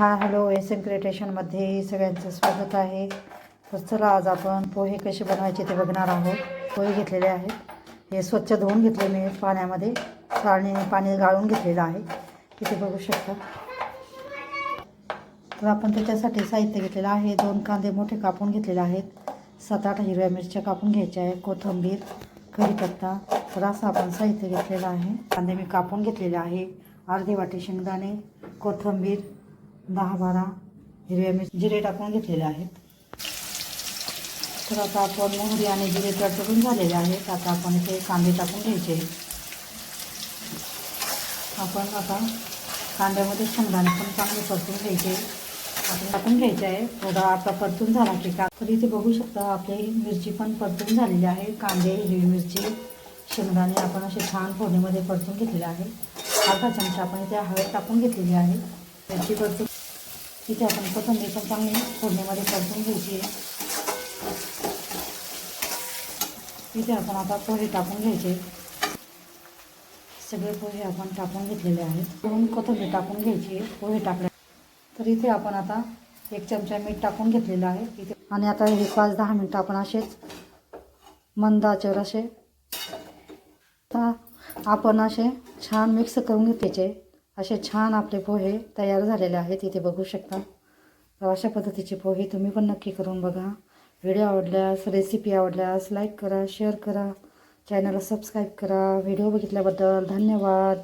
हा hello S M क्रिएटेशनमध्ये सगळ्यांचं स्वागत आहे. तर चला आज आपण पोहे कसे बनवायचे ते बघणार आहोत. पोहे घेतलेले आहेत. हे स्वच्छ धुवून घेतले मी पाण्यामध्ये. चाळणीने पाणी गाळून घेतलेलं आहे. तिथे बघू शकता. तर आपण त्याच्यासाठी साहित्य घेतलेलं आहे. दोन कांदे मोठे कापून घेतलेले आहेत. सात आठ हिरव्या मिरच्या कापून घ्यायच्या आहे कोथिंबीर कढीपत्ता. तर असं आपण साहित्य घेतलेलं आहे. कांदे मी कापून घेतलेले आहे. अर्धी वाटी शेंगदाणे कोथिंबीर दहा बारा हिरव्या मिरची जिरे टाकून घेतलेले आहेत. तर आता आपण मोहरी आणि जिरे तडतडून झालेले आहेत. आता आपण इथे कांदे टाकून घ्यायचे आपण आता कांद्यामध्ये शेंगदाणे पण चांगले परतून घ्यायचे आपण टाकून घ्यायचे आहे थोडा आता परतून झाला की का तर इथे बघू शकता आपली मिरची पण परतून झालेली आहे. कांदे हिरवी मिरची शेंगदाणे आपण असे छान फोडणीमध्ये परतून घेतलेले आहे अर्धा चमचा आपण इथे हळद टाकून घेतलेली आहे. त्याची परतून इथे आपण कोथंबीर पण चांगली फोडणीमध्ये परतून घ्यायची आहे. इथे आपण आता पोहे टाकून घ्यायचे. सगळे पोहे आपण टाकून घेतलेले आहेत. दोन कोथंबीर टाकून घ्यायची आहे पोहे टाकले तर इथे आपण आता एक चमचा मीठ टाकून घेतलेलं आहे. इथे आणि आता हे पाच दहा मिनटं आपण असेच मंदाचेवर असे. आपण असे छान मिक्स करून घेतल्याचे असे छान आपले पोहे तयार झालेले आहेत इथे बघू शकता. तर अशा पद्धतीचे पोहे तुम्ही पण नक्की करून बघा. व्हिडिओ आवडल्यास रेसिपी आवडल्यास लाईक करा शेअर करा. चॅनलला सबस्क्राईब करा. व्हिडिओ बघितल्याबद्दल धन्यवाद.